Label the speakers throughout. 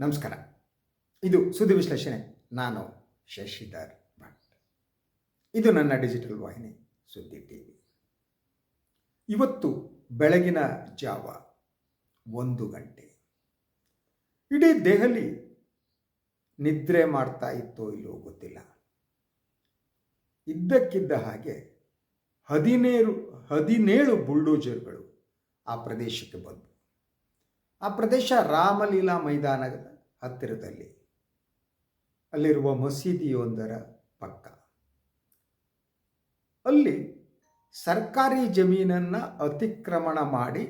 Speaker 1: ನಮಸ್ಕಾರ. ಇದು ಸುದ್ದಿ ವಿಶ್ಲೇಷಣೆ. ನಾನು ಶಶಿಧರ್ ಭಟ್. ಇದು ನನ್ನ ಡಿಜಿಟಲ್ ವಾಹಿನಿ, ಸುದ್ದಿ ಟಿ ವಿ ಇವತ್ತು ಬೆಳಗಿನ ಜಾವ ಒಂದು ಗಂಟೆ. ಇಡೀ ದೆಹಲಿ ನಿದ್ರೆ ಮಾಡ್ತಾ ಇತ್ತೋ ಇಲ್ಲೋ ಗೊತ್ತಿಲ್ಲ. ಇದ್ದಕ್ಕಿದ್ದ ಹಾಗೆ ಹದಿನೇಳು ಹದಿನೇಳು ಬುಲ್ಡೋಜರ್ಗಳು ಆ ಪ್ರದೇಶಕ್ಕೆ ಬಂದವು. ಆ ಪ್ರದೇಶ ರಾಮಲೀಲಾ ಮೈದಾನದ ಹತ್ತಿರದಲ್ಲಿ. ಅಲ್ಲಿರುವ ಮಸೀದಿಯೊಂದರ ಪಕ್ಕ. ಅಲ್ಲಿ ಸರ್ಕಾರಿ ಜಮೀನನ್ನು ಅತಿಕ್ರಮಣ ಮಾಡಿ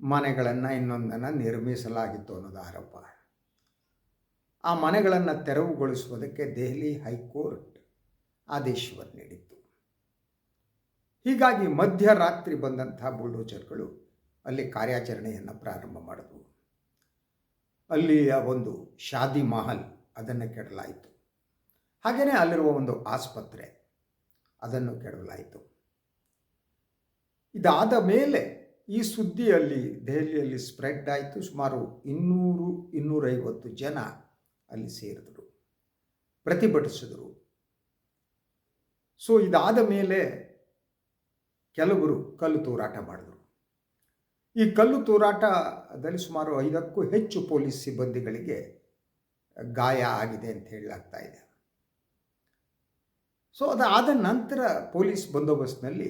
Speaker 1: ಮನೆಗಳನ್ನು ಇನ್ನೊಂದನ್ನು ನಿರ್ಮಿಸಲಾಗಿತ್ತು ಅನ್ನೋದು ಆರೋಪ. ಆ ಮನೆಗಳನ್ನು ತೆರವುಗೊಳಿಸುವುದಕ್ಕೆ ದೆಹಲಿ ಹೈಕೋರ್ಟ್ ಆದೇಶವನ್ನು ನೀಡಿತ್ತು ಹೀಗಾಗಿ ಮಧ್ಯರಾತ್ರಿ ಬಂದಂತಹ ಬುಲ್ಡೋಜರ್ಗಳು ಅಲ್ಲಿ ಕಾರ್ಯಾಚರಣೆಯನ್ನು ಪ್ರಾರಂಭ ಮಾಡಿದ್ವು ಅಲ್ಲಿಯ ಒಂದು ಶಾದಿ ಮಹಲ್ ಅದನ್ನು ಕೆಡಲಾಯಿತು. ಹಾಗೆಯೇ ಅಲ್ಲಿರುವ ಒಂದು ಆಸ್ಪತ್ರೆ ಅದನ್ನು ಕೆಡಲಾಯಿತು. ಇದಾದ ಮೇಲೆ ಈ ಸುದ್ದಿಯಲ್ಲಿ ದೆಹಲಿಯಲ್ಲಿ ಸ್ಪ್ರೆಡ್ ಆಯಿತು. ಸುಮಾರು ಇನ್ನೂರು, ಇನ್ನೂರೈವತ್ತು ಜನ ಅಲ್ಲಿ ಸೇರಿದರು, ಪ್ರತಿಭಟಿಸಿದರು. ಸೊ ಇದಾದ ಮೇಲೆ ಕೆಲವರು ಕಲ್ಲು ತೂರಾಟ ಮಾಡಿದರು. ಈ ಕಲ್ಲು ತೂರಾಟದಲ್ಲಿ ಸುಮಾರು ಐದಕ್ಕೂ ಹೆಚ್ಚು ಪೊಲೀಸ್ ಸಿಬ್ಬಂದಿಗಳಿಗೆ ಗಾಯ ಆಗಿದೆ ಅಂತ ಹೇಳಲಾಗ್ತಾ ಇದೆ. ಸೊ ಅದಾದ ನಂತರ ಪೊಲೀಸ್ ಬಂದೋಬಸ್ತ್ನಲ್ಲಿ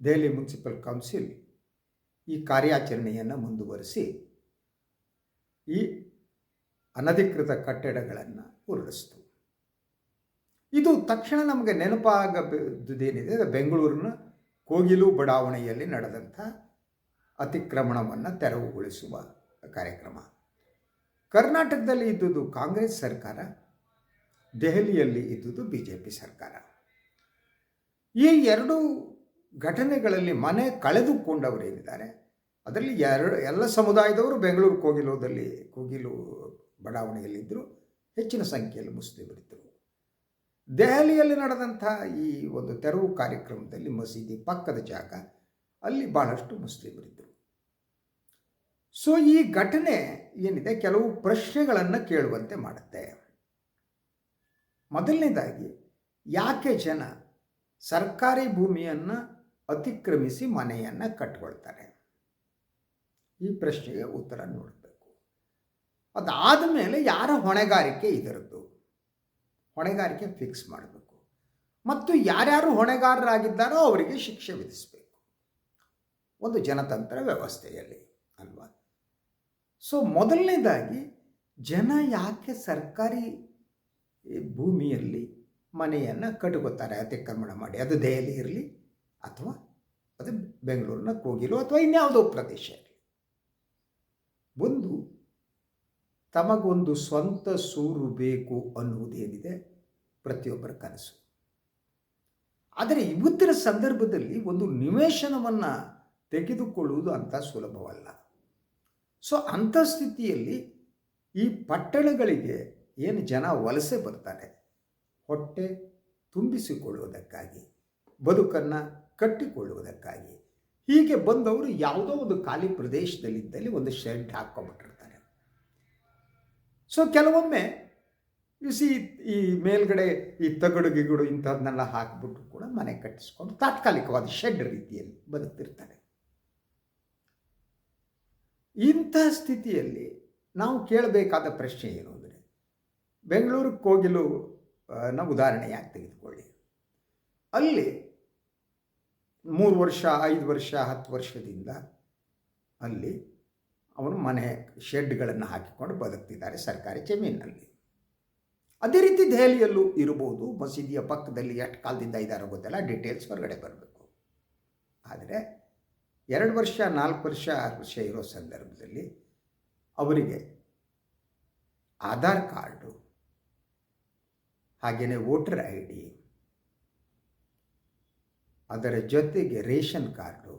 Speaker 1: ದೆಹಲಿ ಮುನ್ಸಿಪಲ್ ಕೌನ್ಸಿಲ್ ಈ ಕಾರ್ಯಾಚರಣೆಯನ್ನು ಮುಂದುವರಿಸಿ ಈ ಅನಧಿಕೃತ ಕಟ್ಟಡಗಳನ್ನು ಉರುಳಿಸ್ತು ಇದು ತಕ್ಷಣ ನಮಗೆ ನೆನಪಾಗಬೇಕಿದ್ದೇನಿದೆ ಬೆಂಗಳೂರಿನ ಕೋಗಿಲು ಬಡಾವಣೆಯಲ್ಲಿ ನಡೆದಂಥ ಅತಿಕ್ರಮಣವನ್ನು ತೆರವುಗೊಳಿಸುವ ಕಾರ್ಯಕ್ರಮ. ಕರ್ನಾಟಕದಲ್ಲಿ ಇದ್ದುದು ಕಾಂಗ್ರೆಸ್ ಸರ್ಕಾರ, ದೆಹಲಿಯಲ್ಲಿ ಇದ್ದುದು ಬಿ ಜೆ ಪಿ ಸರ್ಕಾರ. ಈ ಎರಡು ಘಟನೆಗಳಲ್ಲಿ ಮನೆ ಕಳೆದುಕೊಂಡವರೇನಿದ್ದಾರೆ? ಅದರಲ್ಲಿ ಎರಡು, ಎಲ್ಲ ಸಮುದಾಯದವರು ಬೆಂಗಳೂರು ಕೋಗಿಲೋದಲ್ಲಿ, ಕೋಗಿಲು ಬಡಾವಣೆಯಲ್ಲಿದ್ದರು, ಹೆಚ್ಚಿನ ಸಂಖ್ಯೆಯಲ್ಲಿ ಮುಸ್ಲಿಮರಿದ್ದರು ದೆಹಲಿಯಲ್ಲಿ ನಡೆದಂಥ ಈ ಒಂದು ತೆರವು ಕಾರ್ಯಕ್ರಮದಲ್ಲಿ ಮಸೀದಿ ಪಕ್ಕದ ಜಾಗ ಅಲ್ಲಿ ಬಹಳಷ್ಟು ಮುಸ್ಲಿಮರಿದ್ದರು. ಸೊ ಈ ಘಟನೆ ಏನಿದೆ? ಕೆಲವು ಪ್ರಶ್ನೆಗಳನ್ನು ಕೇಳುವಂತೆ ಮಾಡುತ್ತೆ. ಮೊದಲನೇದಾಗಿ, ಯಾಕೆ ಜನ ಸರ್ಕಾರಿ ಭೂಮಿಯನ್ನು ಅತಿಕ್ರಮಿಸಿ ಮನೆಯನ್ನು ಕಟ್ಕೊಳ್ತಾರೆ? ಈ ಪ್ರಶ್ನೆಗೆ ಉತ್ತರ ನೋಡಬೇಕು. ಅದಾದ ಮೇಲೆ ಯಾರ ಹೊಣೆಗಾರಿಕೆ ಇದರದ್ದು? ಹೊಣೆಗಾರಿಕೆ ಫಿಕ್ಸ್ ಮಾಡಬೇಕು. ಮತ್ತು ಯಾರ್ಯಾರು ಹೊಣೆಗಾರರಾಗಿದ್ದಾರೋ ಅವರಿಗೆ ಶಿಕ್ಷೆ ವಿಧಿಸಬೇಕು. ಒಂದು ಜನತಂತ್ರ ವ್ಯವಸ್ಥೆಯಲ್ಲಿ ಅಲ್ವಾ? ಸೊ ಮೊದಲನೇದಾಗಿ ಜನ ಯಾಕೆ ಸರ್ಕಾರಿ ಭೂಮಿಯಲ್ಲಿ ಮನೆಯನ್ನು ಕಟ್ಕೋತಾರೆ ಅತಿಕ್ರಮಣ ಮಾಡಿ. ಅದು ದೆಹಲಿ ಇರಲಿ ಅಥವಾ ಅದು ಬೆಂಗಳೂರಿನ ಕೋಗಿಲು ಅಥವಾ ಇನ್ಯಾವುದೋ ಪ್ರದೇಶ ಇರಲಿ. ಒಂದು ತಮಗೊಂದು ಸ್ವಂತ ಸೂರು ಬೇಕು ಅನ್ನುವುದೇನಿದೆ ಪ್ರತಿಯೊಬ್ಬರ ಕನಸು. ಆದರೆ ಇವತ್ತಿನ ಸಂದರ್ಭದಲ್ಲಿ ಒಂದು ನಿವೇಶನವನ್ನು ತೆಗೆದುಕೊಳ್ಳುವುದು ಅಂತ ಸುಲಭವಲ್ಲ. ಸೊ ಅಂಥ ಸ್ಥಿತಿಯಲ್ಲಿ ಈ ಪಟ್ಟಣಗಳಿಗೆ ಏನು ಜನ ವಲಸೆ ಬರ್ತಾರೆ? ಹೊಟ್ಟೆ ತುಂಬಿಸಿಕೊಳ್ಳುವುದಕ್ಕಾಗಿ, ಬದುಕನ್ನು ಕಟ್ಟಿಕೊಳ್ಳುವುದಕ್ಕಾಗಿ. ಹೀಗೆ ಬಂದವರು ಯಾವುದೋ ಒಂದು ಖಾಲಿ ಪ್ರದೇಶದಲ್ಲಿದ್ದಲ್ಲಿ ಒಂದು ಶೆಡ್ ಹಾಕ್ಕೊಂಬಿಟ್ಟಿರ್ತಾರೆ ಸೊ ಕೆಲವೊಮ್ಮೆ ಸಿ ಈ ಮೇಲ್ಗಡೆ ಈ ತಗಡು ಗಿಗಡು ಇಂಥದನ್ನೆಲ್ಲ ಹಾಕಿಬಿಟ್ಟು ಕೂಡ ಮನೆ ಕಟ್ಟಿಸ್ಕೊಂಡು ತಾತ್ಕಾಲಿಕವಾದ ಶೆಡ್ ರೀತಿಯಲ್ಲಿ ಬದುಕ್ತಿರ್ತಾರೆ. ಇಂಥ ಸ್ಥಿತಿಯಲ್ಲಿ ನಾವು ಕೇಳಬೇಕಾದ ಪ್ರಶ್ನೆ ಏನು ಅಂದರೆ ಬೆಂಗಳೂರು ಕೋಗಿಲು ನ ಉದಾಹರಣೆಯಾಗಿ ತೆಗೆದುಕೊಳ್ಳಿ. ಅಲ್ಲಿ ಮೂರು ವರ್ಷ, ಐದು ವರ್ಷ, ಹತ್ತು ವರ್ಷದಿಂದ ಅಲ್ಲಿ ಅವನು ಮನೆ ಶೆಡ್ಗಳನ್ನು ಹಾಕಿಕೊಂಡು ಬದುಕ್ತಿದ್ದಾರೆ ಸರ್ಕಾರಿ ಜಮೀನಿನಲ್ಲಿ. ಅದೇ ರೀತಿ ದೆಹಲಿಯಲ್ಲೂ ಇರ್ಬೋದು, ಮಸೀದಿಯ ಪಕ್ಕದಲ್ಲಿ ಎಷ್ಟು ಕಾಲದಿಂದ ಇದ್ದಾರೋ ಗೊತ್ತಲ್ಲ, ಡೀಟೇಲ್ಸ್ ಹೊರಗಡೆ ಬರಬೇಕು. ಆದರೆ ಎರಡು ವರ್ಷ, ನಾಲ್ಕು ವರ್ಷ ಆರು ವರ್ಷ ಇರೋ ಸಂದರ್ಭದಲ್ಲಿ ಅವರಿಗೆ ಆಧಾರ್ ಕಾರ್ಡು, ಹಾಗೆಯೇ ವೋಟರ್ ಐ ಡಿ, ಅದರ ಜೊತೆಗೆ ರೇಷನ್ ಕಾರ್ಡು,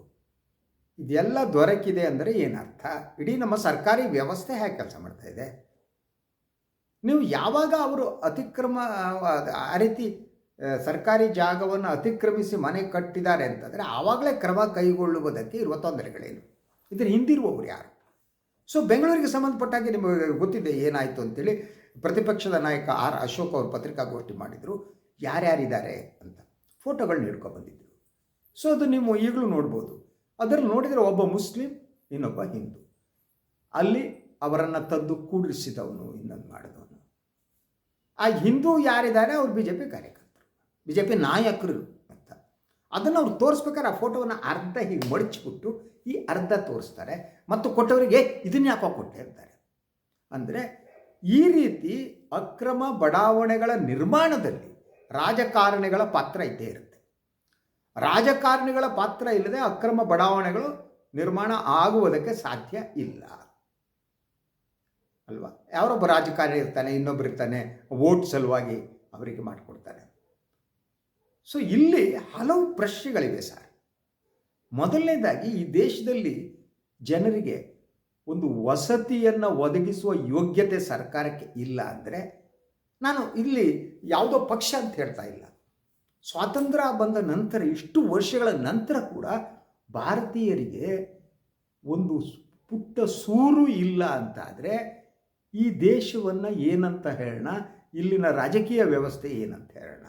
Speaker 1: ಇದೆಲ್ಲ ದೊರಕಿದೆ ಅಂದರೆ ಏನರ್ಥ? ಇಡೀ ನಮ್ಮ ಸರ್ಕಾರಿ ವ್ಯವಸ್ಥೆ ಹೇಗೆ ಕೆಲಸ ಮಾಡ್ತಾ ಇದೆ? ನೀವು ಯಾವಾಗ ಅವರು ಅತಿಕ್ರಮ ಆ ರೀತಿ ಸರ್ಕಾರಿ ಜಾಗವನ್ನು ಅತಿಕ್ರಮಿಸಿ ಮನೆ ಕಟ್ಟಿದ್ದಾರೆ ಅಂತಂದರೆ ಆವಾಗಲೇ ಕ್ರಮ ಕೈಗೊಳ್ಳುವುದಕ್ಕೆ ಇರುವ ತೊಂದರೆಗಳೇನು? ಇದರ ಹಿಂದಿರುವವರು ಯಾರು? ಸೊ ಬೆಂಗಳೂರಿಗೆ ಸಂಬಂಧಪಟ್ಟಾಗೆ ನಿಮಗೆ ಗೊತ್ತಿದೆ ಏನಾಯಿತು ಅಂತೇಳಿ ಪ್ರತಿಪಕ್ಷದ ನಾಯಕ ಆರ್ ಅಶೋಕ್ ಅವರು ಪತ್ರಿಕಾಗೋಷ್ಠಿ ಮಾಡಿದರು. ಯಾರ್ಯಾರಿದ್ದಾರೆ ಅಂತ ಫೋಟೋಗಳನ್ನ ಹಿಡ್ಕೊ ಬಂದಿದ್ದರು ಸೊ ಅದು ನೀವು ಈಗಲೂ ನೋಡ್ಬೋದು. ಅದರಲ್ಲಿ ನೋಡಿದರೆ ಒಬ್ಬ ಮುಸ್ಲಿಂ, ಇನ್ನೊಬ್ಬ ಹಿಂದೂ. ಅಲ್ಲಿ ಅವರನ್ನು ತದ್ದು ಕೂಡಿಸಿದವನು, ಇನ್ನೊಂದು ಮಾಡಿದವನು. ಆ ಹಿಂದೂ ಯಾರಿದ್ದಾರೆ? ಅವ್ರು ಬಿ ಜೆ ಪಿ ಕಾರ್ಯಕರ್ತರು. ಬಿ ಜೆ ಪಿ ನಾಯಕರು ಅಂತ. ಅದನ್ನು ಅವ್ರು ತೋರಿಸ್ಬೇಕಾದ್ರೆ ಆ ಫೋಟೋವನ್ನು ಅರ್ಧ ಹೀಗೆ ಮಡಚಿಬಿಟ್ಟು ಈ ಅರ್ಧ ತೋರಿಸ್ತಾರೆ ಮತ್ತು ಕೊಟ್ಟವರಿಗೆ ಇದನ್ನ ಯಾಕೋ ಕೊಟ್ಟೆ ಅಂತಾರೆ. ಅಂದರೆ ಈ ರೀತಿ ಅಕ್ರಮ ಬಡಾವಣೆಗಳ ನಿರ್ಮಾಣದಲ್ಲಿ ರಾಜಕಾರಣಿಗಳ ಪಾತ್ರ ಇದ್ದೇ ಇರುತ್ತೆ. ರಾಜಕಾರಣಿಗಳ ಪಾತ್ರ ಇಲ್ಲದೆ ಅಕ್ರಮ ಬಡಾವಣೆಗಳು ನಿರ್ಮಾಣ ಆಗುವುದಕ್ಕೆ ಸಾಧ್ಯ ಇಲ್ಲ. ಅಲ್ವಾ? ಯಾರೊಬ್ಬ ರಾಜಕಾರಣಿ ಇರ್ತಾನೆ ಇನ್ನೊಬ್ಬರು ಇರ್ತಾನೆ, ವೋಟ್ ಸಲುವಾಗಿ ಅವರಿಗೆ ಮಾಡಿಕೊಡ್ತಾರೆ. ಸೊ ಇಲ್ಲಿ ಹಲವು ಪ್ರಶ್ನೆಗಳಿವೆ ಸರ್ ಮೊದಲನೇದಾಗಿ ಈ ದೇಶದಲ್ಲಿ ಜನರಿಗೆ ಒಂದು ವಸತಿಯನ್ನು ಒದಗಿಸುವ ಯೋಗ್ಯತೆ ಸರ್ಕಾರಕ್ಕೆ ಇಲ್ಲ ಅಂದರೆ ನಾನು ಇಲ್ಲಿ ಯಾವುದೋ ಪಕ್ಷ ಅಂತ ಹೇಳ್ತಾ ಇಲ್ಲ. ಸ್ವಾತಂತ್ರ್ಯ ಬಂದ ನಂತರ, ಇಷ್ಟು ವರ್ಷಗಳ ನಂತರ ಕೂಡ ಭಾರತೀಯರಿಗೆ ಒಂದು ಪುಟ್ಟ ಸೂರು ಇಲ್ಲ ಅಂತಾದರೆ ಈ ದೇಶವನ್ನು ಏನಂತ ಹೇಳೋಣ? ಇಲ್ಲಿನ ರಾಜಕೀಯ ವ್ಯವಸ್ಥೆ ಏನಂತ ಹೇಳೋಣ?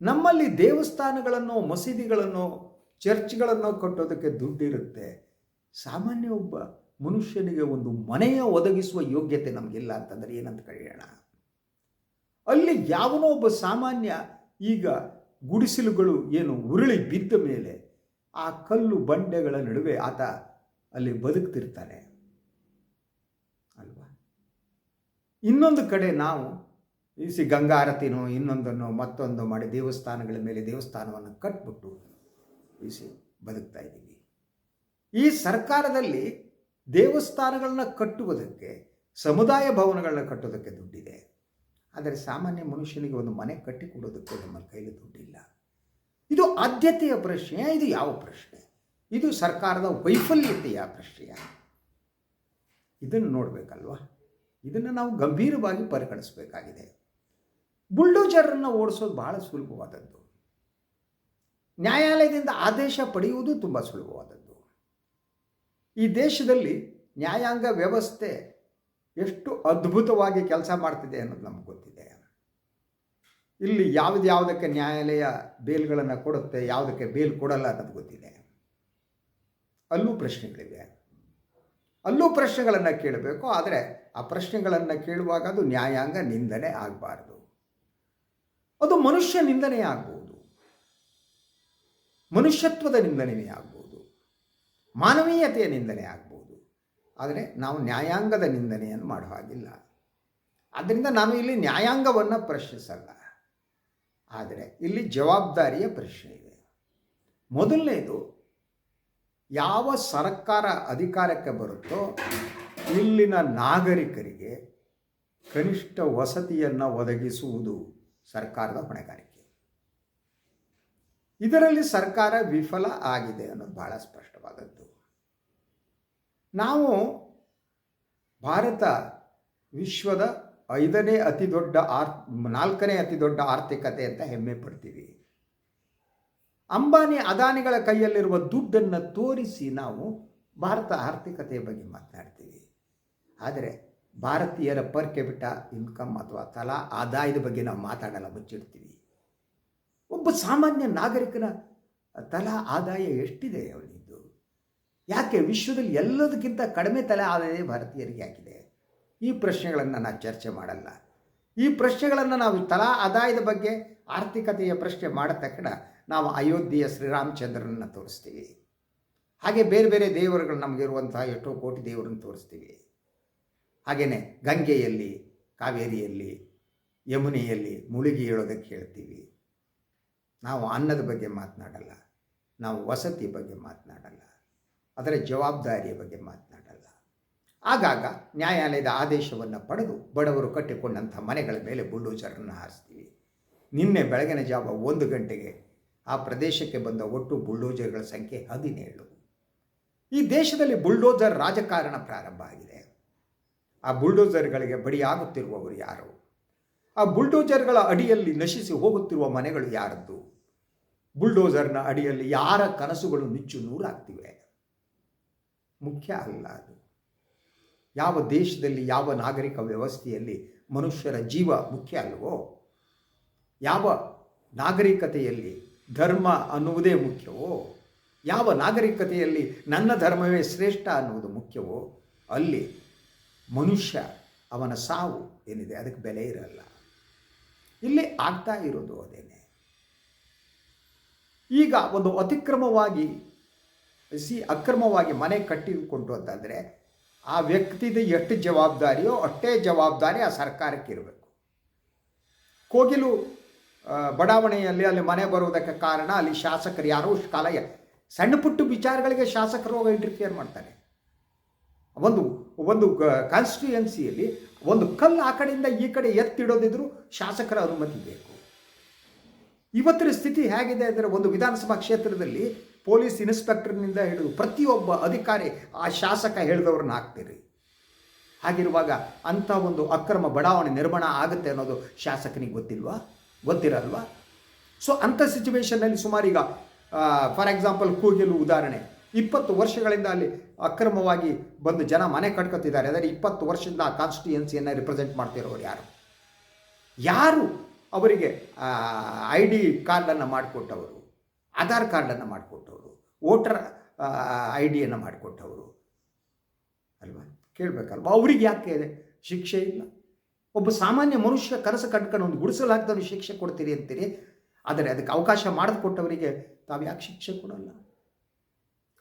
Speaker 1: ನಮ್ಮಲ್ಲಿ ದೇವಸ್ಥಾನಗಳನ್ನು, ಮಸೀದಿಗಳನ್ನು, ಚರ್ಚ್ಗಳನ್ನು ಕಟ್ಟೋದಕ್ಕೆ ದುಡ್ಡಿರುತ್ತೆ. ಸಾಮಾನ್ಯ ಒಬ್ಬ ಮನುಷ್ಯನಿಗೆ ಒಂದು ಮನೆಯ ಒದಗಿಸುವ ಯೋಗ್ಯತೆ ನಮಗಿಲ್ಲ ಅಂತಂದರೆ ಏನಂತ ಕರೆಯೋಣ? ಅಲ್ಲಿ ಯಾವನೋ ಒಬ್ಬ ಸಾಮಾನ್ಯ ಈಗ ಗುಡಿಸಿಲುಗಳು ಏನು ಉರುಳಿ ಬಿದ್ದ ಮೇಲೆ ಆ ಕಲ್ಲು ಬಂಡೆಗಳ ನಡುವೆ ಆತ ಅಲ್ಲಿ ಬದುಕ್ತಿರ್ತಾನೆ. ಅಲ್ವಾ? ಇನ್ನೊಂದು ಕಡೆ ನಾವು ಈ ಸಿ ಗಂಗಾ ಆರತಿನೋ ಇನ್ನೊಂದನ್ನು ಮತ್ತೊಂದು ಮಾಡಿ ದೇವಸ್ಥಾನಗಳ ಮೇಲೆ ದೇವಸ್ಥಾನವನ್ನು ಕಟ್ಬಿಟ್ಟು ಇಸಿ ಬದುಕ್ತಾ ಇದ್ದೀವಿ. ಈ ಸರ್ಕಾರದಲ್ಲಿ ದೇವಸ್ಥಾನಗಳನ್ನ ಕಟ್ಟುವುದಕ್ಕೆ, ಸಮುದಾಯ ಭವನಗಳನ್ನ ಕಟ್ಟೋದಕ್ಕೆ ದುಡ್ಡಿದೆ. ಆದರೆ ಸಾಮಾನ್ಯ ಮನುಷ್ಯನಿಗೆ ಒಂದು ಮನೆ ಕಟ್ಟಿಕೊಡೋದಕ್ಕೆ ನಮ್ಮ ಕೈಲಿ ದುಡ್ಡಿಲ್ಲ. ಇದು ಆದ್ಯತೆಯ ಪ್ರಶ್ನೆ, ಇದು ಯಾವ ಪ್ರಶ್ನೆ? ಇದು ಸರ್ಕಾರದ ವೈಫಲ್ಯತೆಯ ಪ್ರಶ್ನೆಯ ಇದನ್ನು ನೋಡಬೇಕಲ್ವಾ? ಇದನ್ನು ನಾವು ಗಂಭೀರವಾಗಿ ಪರಿಗಣಿಸಬೇಕಾಗಿದೆ. ಬುಲ್ಡೋಜರನ್ನು ಓಡಿಸೋದು ಬಹಳ ಸುಲಭವಾದದ್ದು. ನ್ಯಾಯಾಲಯದಿಂದ ಆದೇಶ ಪಡೆಯುವುದು ತುಂಬ ಸುಲಭವಾದದ್ದು. ಈ ದೇಶದಲ್ಲಿ ನ್ಯಾಯಾಂಗ ವ್ಯವಸ್ಥೆ ಎಷ್ಟು ಅದ್ಭುತವಾಗಿ ಕೆಲಸ ಮಾಡ್ತಿದೆ ಅನ್ನೋದು ನಮ್ಗೆ ಗೊತ್ತಿದೆ. ಇಲ್ಲಿ ಯಾವ್ದು ಯಾವುದಕ್ಕೆ ನ್ಯಾಯಾಲಯ ಬೇಲ್ಗಳನ್ನು ಕೊಡುತ್ತೆ, ಯಾವುದಕ್ಕೆ ಬೇಲ್ ಕೊಡಲ್ಲ ಅನ್ನೋದು ಗೊತ್ತಿದೆ. ಅಲ್ಲೂ ಪ್ರಶ್ನೆಗಳಿವೆ. ಅಲ್ಲೂ ಪ್ರಶ್ನೆಗಳನ್ನು ಕೇಳಬೇಕು, ಆದರೆ ಆ ಪ್ರಶ್ನೆಗಳನ್ನು ಕೇಳುವಾಗ ಅದು ನ್ಯಾಯಾಂಗ ನಿಂದನೆ ಆಗಬಾರ್ದು. ಅದು ಮನುಷ್ಯ ನಿಂದನೆ ಆಗ್ಬೋದು. ಮನುಷ್ಯತ್ವದ ನಿಂದನೆಯೇ ಆಗ್ಬೋದು. ಮಾನವೀಯತೆಯ ನಿಂದನೆ ಆಗ್ಬೋದು. ಆದರೆ ನಾವು ನ್ಯಾಯಾಂಗದ ನಿಂದನೆಯನ್ನು ಮಾಡುವ ಹಾಗಿಲ್ಲ. ಆದ್ದರಿಂದ ನಾನು ಇಲ್ಲಿ ನ್ಯಾಯಾಂಗವನ್ನು ಪ್ರಶ್ನಿಸಲ್ಲ. ಆದರೆ ಇಲ್ಲಿ ಜವಾಬ್ದಾರಿಯ ಪ್ರಶ್ನೆ ಇದೆ. ಮೊದಲನೇದು, ಯಾವ ಸರ್ಕಾರ ಅಧಿಕಾರಕ್ಕೆ ಬರುತ್ತೋ ಇಲ್ಲಿನ ನಾಗರಿಕರಿಗೆ ಕನಿಷ್ಠ ವಸತಿಯನ್ನು ಒದಗಿಸುವುದು ಸರ್ಕಾರದ ಹೊಣೆಗಾರಿಕೆ. ಇದರಲ್ಲಿ ಸರ್ಕಾರ ವಿಫಲ ಆಗಿದೆ ಅನ್ನೋದು ಬಹಳ ಸ್ಪಷ್ಟವಾದದ್ದು. ನಾವು ಭಾರತ ವಿಶ್ವದ ಐದನೇ ಅತಿ ದೊಡ್ಡ ಆರ್, ನಾಲ್ಕನೇ ಅತಿ ದೊಡ್ಡ ಆರ್ಥಿಕತೆ ಅಂತ ಹೆಮ್ಮೆ ಪಡ್ತೀವಿ. ಅಂಬಾನಿ ಅದಾನಿಗಳ ಕೈಯಲ್ಲಿರುವ ದುಡ್ಡನ್ನು ತೋರಿಸಿ ನಾವು ಭಾರತ ಆರ್ಥಿಕತೆಯ ಬಗ್ಗೆ ಮಾತನಾಡ್ತೀವಿ. ಆದರೆ ಭಾರತೀಯರ ಪರ್ ಕೆಪಿಟ ಇನ್ಕಮ್ ಅಥವಾ ತಲಾ ಆದಾಯದ ಬಗ್ಗೆ ನಾವು ಮಾತಾಡಲ್ಲ, ಮುಚ್ಚಿಡ್ತೀವಿ. ಒಬ್ಬ ಸಾಮಾನ್ಯ ನಾಗರಿಕನ ತಲಾ ಆದಾಯ ಎಷ್ಟಿದೆ ಅವನಿದ್ದು? ಯಾಕೆ ವಿಶ್ವದಲ್ಲಿ ಎಲ್ಲದಕ್ಕಿಂತ ಕಡಿಮೆ ತಲೆ ಆದಾಯ ಭಾರತೀಯರಿಗೆ ಆಗಿದೆ? ಈ ಪ್ರಶ್ನೆಗಳನ್ನು ನಾವು ಚರ್ಚೆ ಮಾಡಲ್ಲ. ಈ ಪ್ರಶ್ನೆಗಳನ್ನು ನಾವು ತಲಾ ಆದಾಯದ ಬಗ್ಗೆ ಆರ್ಥಿಕತೆಯ ಪ್ರಶ್ನೆ ಮಾಡಿದ ನಾವು ಅಯೋಧ್ಯೆಯ ಶ್ರೀರಾಮಚಂದ್ರನನ್ನು ತೋರಿಸ್ತೀವಿ. ಹಾಗೆ ಬೇರೆ ಬೇರೆ ದೇವರುಗಳು ನಮಗಿರುವಂತಹ ಎಷ್ಟೋ ಕೋಟಿ ದೇವರನ್ನು ತೋರಿಸ್ತೀವಿ. ಹಾಗೆಯೇ ಗಂಗೆಯಲ್ಲಿ, ಕಾವೇರಿಯಲ್ಲಿ, ಯಮುನೆಯಲ್ಲಿ ಮುಳುಗಿ ಹೇಳೋದಕ್ಕೆ ಹೇಳ್ತೀವಿ. ನಾವು ಅನ್ನದ ಬಗ್ಗೆ ಮಾತನಾಡಲ್ಲ, ನಾವು ವಸತಿ ಬಗ್ಗೆ ಮಾತನಾಡಲ್ಲ, ಅದರ ಜವಾಬ್ದಾರಿಯ ಬಗ್ಗೆ ಮಾತನಾಡಲ್ಲ. ಆಗಾಗ ನ್ಯಾಯಾಲಯದ ಆದೇಶವನ್ನು ಪಡೆದು ಬಡವರು ಕಟ್ಟಿಕೊಂಡಂಥ ಮನೆಗಳ ಮೇಲೆ ಬುಲ್ಡೋಜರನ್ನು ಹಾರಿಸ್ತೀವಿ. ನಿನ್ನೆ ಬೆಳಗಿನ ಜಾವ ಒಂದು ಗಂಟೆಗೆ ಆ ಪ್ರದೇಶಕ್ಕೆ ಬಂದ ಒಟ್ಟು ಬುಲ್ಡೋಜರ್ಗಳ ಸಂಖ್ಯೆ ಹದಿನೇಳು. ಈ ದೇಶದಲ್ಲಿ ಬುಲ್ಡೋಜರ್ ರಾಜಕಾರಣ ಪ್ರಾರಂಭ ಆಗಿದೆ. ಆ ಬುಲ್ಡೋಜರ್ಗಳಿಗೆ ಬಡಿಯಾಗುತ್ತಿರುವವರು ಯಾರು? ಆ ಬುಲ್ಡೋಜರ್ಗಳ ಅಡಿಯಲ್ಲಿ ನಶಿಸಿ ಹೋಗುತ್ತಿರುವ ಮನೆಗಳು ಯಾರದ್ದು? ಬುಲ್ಡೋಜರ್ನ ಅಡಿಯಲ್ಲಿ ಯಾರ ಕನಸುಗಳು ನುಚ್ಚು ನೂರಾಗ್ತಿವೆ? ಮುಖ್ಯ ಅಲ್ಲ ಅದು. ಯಾವ ದೇಶದಲ್ಲಿ, ಯಾವ ನಾಗರಿಕ ವ್ಯವಸ್ಥೆಯಲ್ಲಿ ಮನುಷ್ಯರ ಜೀವ ಮುಖ್ಯ ಅಲ್ವೋ? ಯಾವ ನಾಗರಿಕತೆಯಲ್ಲಿ ಧರ್ಮ ಅನ್ನುವುದೇ ಮುಖ್ಯವೋ? ಯಾವ ನಾಗರಿಕತೆಯಲ್ಲಿ ನನ್ನ ಧರ್ಮವೇ ಶ್ರೇಷ್ಠ ಅನ್ನುವುದು ಮುಖ್ಯವೋ? ಅಲ್ಲಿ ಮನುಷ್ಯ ಅವನ ಸಾವು ಏನಿದೆ? ಅದಕ್ಕೆ ಬೆಲೆ ಇರಲ್ಲ. ಇಲ್ಲಿ ಆಗ್ತಾ ಇರೋದು ಅದೇನೆ. ಈಗ ಒಂದು ಅತಿಕ್ರಮವಾಗಿ, ಸಿ, ಅಕ್ರಮವಾಗಿ ಮನೆ ಕಟ್ಟಿಕೊಂಡು ಅಂತಂದರೆ, ಆ ವ್ಯಕ್ತಿದ ಎಷ್ಟು ಜವಾಬ್ದಾರಿಯೋ ಅಷ್ಟೇ ಜವಾಬ್ದಾರಿ ಆ ಸರ್ಕಾರಕ್ಕೆ ಇರಬೇಕು. ಕೋಗಿಲು ಬಡಾವಣೆಯಲ್ಲಿ ಅಲ್ಲಿ ಮನೆ ಬರುವುದಕ್ಕೆ ಕಾರಣ ಅಲ್ಲಿ ಶಾಸಕರು ಯಾರೋ ಕಾಲ, ಸಣ್ಣ ಪುಟ್ಟ ವಿಚಾರಗಳಿಗೆ ಶಾಸಕರು ಹೋಗಿ ಇಂಟರ್ಫಿಯರ್ ಮಾಡ್ತಾರೆ. ಒಂದು ಒಂದು ಕಾನ್ಸ್ಟಿಟ್ಯೂಯನ್ಸಿಯಲ್ಲಿ ಒಂದು ಕಲ್ಲು ಆ ಕಡೆಯಿಂದ ಈ ಕಡೆ ಎತ್ತಿಡೋದಿದ್ರು ಶಾಸಕರ ಅನುಮತಿ ಬೇಕು. ಇವತ್ತಿನ ಸ್ಥಿತಿ ಹೇಗಿದೆ ಅಂದರೆ ಒಂದು ವಿಧಾನಸಭಾ ಕ್ಷೇತ್ರದಲ್ಲಿ ಪೊಲೀಸ್ ಇನ್ಸ್ಪೆಕ್ಟರ್ನಿಂದ ಹಿಡಿದು ಪ್ರತಿಯೊಬ್ಬ ಅಧಿಕಾರಿ ಆ ಶಾಸಕ ಹೇಳಿದವ್ರನ್ನ ಹಾಕ್ತೀರಿ. ಹಾಗಿರುವಾಗ ಅಂಥ ಒಂದು ಅಕ್ರಮ ಬಡಾವಣೆ ನಿರ್ಮಾಣ ಆಗುತ್ತೆ ಅನ್ನೋದು ಶಾಸಕನಿಗೆ ಗೊತ್ತಿಲ್ವಾ? ಗೊತ್ತಿರಲ್ವಾ? ಸೊ ಅಂಥ ಸಿಚುವೇಶನ್ನಲ್ಲಿ ಸುಮಾರೀಗ ಫಾರ್ ಎಕ್ಸಾಂಪಲ್ ಕೂಗಿಲು ಉದಾಹರಣೆ. ಇಪ್ಪತ್ತು ವರ್ಷಗಳಿಂದ ಅಲ್ಲಿ ಅಕ್ರಮವಾಗಿ ಬಂದು ಜನ ಮನೆ ಕಟ್ಕೊತಿದ್ದಾರೆ. ಅಂದರೆ ಇಪ್ಪತ್ತು ವರ್ಷದಿಂದ ಆ ಕಾನ್ಸ್ಟಿಟ್ಯೂಯನ್ಸಿಯನ್ನು ರಿಪ್ರೆಸೆಂಟ್ ಮಾಡ್ತಿರೋರು ಯಾರು? ಯಾರು ಅವರಿಗೆ ಐ ಡಿ ಕಾರ್ಡನ್ನು ಮಾಡಿಕೊಟ್ಟವರು? ಆಧಾರ್ ಕಾರ್ಡನ್ನು ಮಾಡಿಕೊಟ್ಟವರು? Voter I ಡಿಯನ್ನು ಮಾಡಿಕೊಟ್ಟವರು? ಅಲ್ವಾ? ಕೇಳಬೇಕಲ್ವ? ಅವ್ರಿಗೆ ಯಾಕೆ ಶಿಕ್ಷೆ ಇಲ್ಲ? ಒಬ್ಬ ಸಾಮಾನ್ಯ ಮನುಷ್ಯ ಕನಸು ಕಟ್ಕೊಂಡು ಒಂದು ಗುಡಿಸಲಾಗ್ದವನು ಶಿಕ್ಷೆ ಕೊಡ್ತೀರಿ ಅಂತೀರಿ? ಆದರೆ ಅದಕ್ಕೆ ಅವಕಾಶ ಮಾಡಿಕೊಟ್ಟವರಿಗೆ ತಾವು ಯಾಕೆ ಶಿಕ್ಷೆ ಕೊಡಲ್ಲ?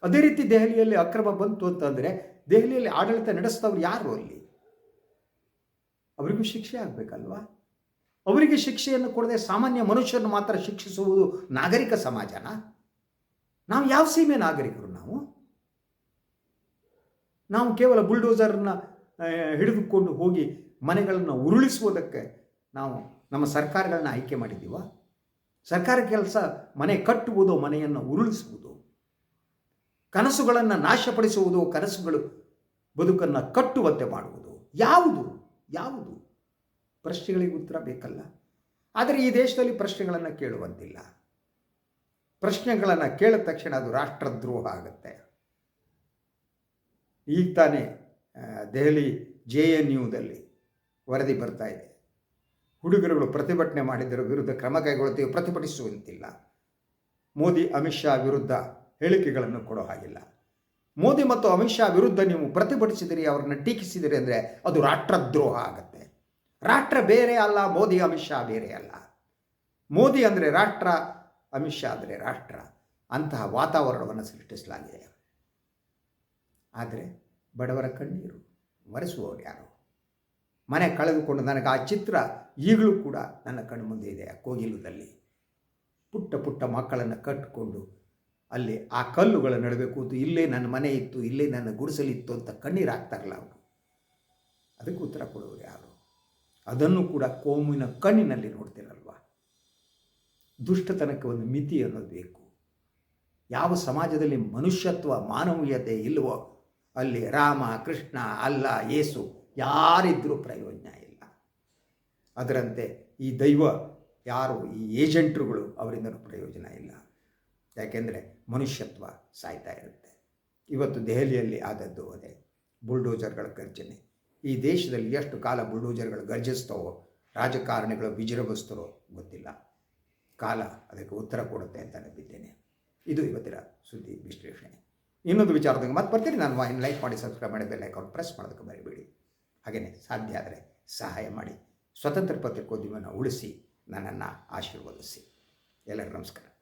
Speaker 1: ಅದೇ ರೀತಿ ದೆಹಲಿಯಲ್ಲಿ ಅಕ್ರಮ ಬಂತು ಅಂತಂದರೆ ದೆಹಲಿಯಲ್ಲಿ ಆಡಳಿತ ನಡೆಸ್ತವ್ರು ಯಾರು ಅಲ್ಲಿ? ಅವರಿಗೂ ಶಿಕ್ಷೆ ಆಗಬೇಕಲ್ವಾ? ಅವರಿಗೆ ಶಿಕ್ಷೆಯನ್ನು ಕೊಡದೆ ಸಾಮಾನ್ಯ ಮನುಷ್ಯರನ್ನು ಮಾತ್ರ ಶಿಕ್ಷಿಸುವುದು ನಾಗರಿಕ ಸಮಾಜನ? ನಾವು ಯಾವ ಸೀಮೆ ನಾಗರಿಕರು ನಾವು? ನಾವು ಕೇವಲ ಬುಲ್ಡೋಸರ್ನ ಹಿಡಿದುಕೊಂಡು ಹೋಗಿ ಮನೆಗಳನ್ನು ಉರುಳಿಸುವುದಕ್ಕೆ ನಾವು ನಮ್ಮ ಸರ್ಕಾರಗಳನ್ನ ಆಯ್ಕೆ ಮಾಡಿದ್ದೀವ? ಸರ್ಕಾರ ಕೆಲಸ ಮನೆ ಕಟ್ಟುವುದು ಮನೆಯನ್ನು ಉರುಳಿಸುವುದು? ಕನಸುಗಳನ್ನು ನಾಶಪಡಿಸುವುದು, ಕನಸುಗಳು ಬದುಕನ್ನು ಕಟ್ಟುವಂತೆ ಮಾಡುವುದು. ಯಾವುದು? ಯಾವುದು? ಪ್ರಶ್ನೆಗಳಿಗೆ ಉತ್ತರ ಬೇಕಲ್ಲ. ಆದರೆ ಈ ದೇಶದಲ್ಲಿ ಪ್ರಶ್ನೆಗಳನ್ನು ಕೇಳುವಂತಿಲ್ಲ. ಪ್ರಶ್ನೆಗಳನ್ನು ಕೇಳಿದ ತಕ್ಷಣ ಅದು ರಾಷ್ಟ್ರದ್ರೋಹ ಆಗುತ್ತೆ. ಈಗ ತಾನೇ ದೆಹಲಿ ಜೆ ಎನ್ ಯುದಲ್ಲಿ ವರದಿ ಬರ್ತಾ ಇದೆ. ಹುಡುಗರುಗಳು ಪ್ರತಿಭಟನೆ ಮಾಡಿದ್ದರ ವಿರುದ್ಧ ಕ್ರಮ ಕೈಗೊಳ್ಳುತ್ತೇವೆ ಪ್ರತಿಭಟಿಸುವಂತಿಲ್ಲ. ಮೋದಿ, ಅಮಿತ್ ಶಾ ವಿರುದ್ಧ ಹೇಳಿಕೆಗಳನ್ನು ಕೊಡೋ ಹಾಗಿಲ್ಲ. ಮೋದಿ ಮತ್ತು ಅಮಿತ್ ಶಾ ವಿರುದ್ಧ ನೀವು ಪ್ರತಿಭಟಿಸಿದಿರಿ, ಅವರನ್ನು ಟೀಕಿಸಿದಿರಿ ಅಂದರೆ ಅದು ರಾಷ್ಟ್ರದ್ರೋಹ ಆಗುತ್ತೆ. ರಾಷ್ಟ್ರ ಬೇರೆ ಅಲ್ಲ, ಮೋದಿ, ಅಮಿತ್ ಶಾ ಬೇರೆ ಅಲ್ಲ. ಮೋದಿ ಅಂದರೆ ರಾಷ್ಟ್ರ, ಅಮಿತ್ ಶಾ ಅಂದರೆ ರಾಷ್ಟ್ರ ಅಂತಹ ವಾತಾವರಣವನ್ನು ಸೃಷ್ಟಿಸಲಾಗಿದೆ. ಆದರೆ ಬಡವರ ಕಣ್ಣೀರು ಒರೆಸುವವರು ಯಾರು? ಮನೆ ಕಳೆದುಕೊಂಡು ನನಗೆ ಆ ಚಿತ್ರ ಈಗಲೂ ಕೂಡ ನನ್ನ ಕಣ್ಣು ಮುಂದೆ ಇದೆ ಕೋಗಿಲುದಲ್ಲಿ. ಪುಟ್ಟ ಪುಟ್ಟ ಮಕ್ಕಳನ್ನು ಕಟ್ಟಿಕೊಂಡು ಅಲ್ಲಿ ಆ ಕಲ್ಲುಗಳ ನಡುವೆ ಕೂತು, ಇಲ್ಲೇ ನನ್ನ ಮನೆ ಇತ್ತು, ಇಲ್ಲೇ ನನ್ನ ಗುಡಿಸಲಿತ್ತು ಅಂತ ಕಣ್ಣೀರು ಹಾಕ್ತಾರಲ್ಲ ಅವರು. ಅದಕ್ಕೆ ಉತ್ತರ ಕೊಡೋರು ಯಾರು? ಅದನ್ನು ಕೂಡ ಕೋಮಿನ ಕಣ್ಣಿನಲ್ಲಿ ನೋಡ್ತಿರಲ್ವ? ದುಷ್ಟತನಕ್ಕೆ ಒಂದು ಮಿತಿ ಅನ್ನೋದು ಬೇಕು. ಯಾವ ಸಮಾಜದಲ್ಲಿ ಮನುಷ್ಯತ್ವ, ಮಾನವೀಯತೆ ಇಲ್ವೋ, ಅಲ್ಲಿ ರಾಮ, ಕೃಷ್ಣ, ಅಲ್ಲ ಯೇಸು ಯಾರಿದ್ದರೂ ಪ್ರಯೋಜನ ಇಲ್ಲ. ಅದರಂತೆ ಈ ದೈವ ಯಾರು? ಈ ಏಜೆಂಟ್ರುಗಳು ಅವರಿಂದಲೂ ಪ್ರಯೋಜನ ಇಲ್ಲ. ಯಾಕೆಂದರೆ ಮನುಷ್ಯತ್ವ ಸಾಯ್ತಾ ಇರುತ್ತೆ. ಇವತ್ತು ದೆಹಲಿಯಲ್ಲಿ ಆದದ್ದು ಅದೇ, ಬುಲ್ಡೋಜರ್ಗಳ ಗರ್ಜನೆ. ಈ ದೇಶದಲ್ಲಿ ಎಷ್ಟು ಕಾಲ ಬುಲ್ಡೋಜರ್ಗಳು ಗರ್ಜಿಸ್ತವೋ, ರಾಜಕಾರಣಿಗಳು ವಿಜೃಂಭಿಸ್ತರೋ ಗೊತ್ತಿಲ್ಲ. ಕಾಲ ಅದಕ್ಕೆ ಉತ್ತರ ಕೊಡುತ್ತೆ ಅಂತ ನಂಬಿದ್ದೇನೆ ಇದು ಇವತ್ತಿನ ಸುದ್ದಿ ವಿಶ್ಲೇಷಣೆ. ಇನ್ನೊಂದು ವಿಚಾರದಾಗ ಮತ್ತೆ ಬರ್ತೀನಿ. ನಾನು ವಾಹಿನಿ ಲೈಕ್ ಮಾಡಿ, ಸಬ್ಸ್ಕ್ರೈಬ್ ಮಾಡಿ, ಬೆಲ್ ಐಕಾನ್ ಪ್ರೆಸ್ ಮಾಡೋದಕ್ಕೆ ಮರಿಬೇಡಿ. ಹಾಗೆಯೇ ಸಾಧ್ಯ ಆದರೆ ಸಹಾಯ ಮಾಡಿ. ಸ್ವತಂತ್ರ ಪತ್ರಿಕೋದ್ಯಮವನ್ನು ಉಳಿಸಿ ನನ್ನನ್ನು ಆಶೀರ್ವದಿಸಿ. ಎಲ್ಲರಿಗೂ ನಮಸ್ಕಾರ.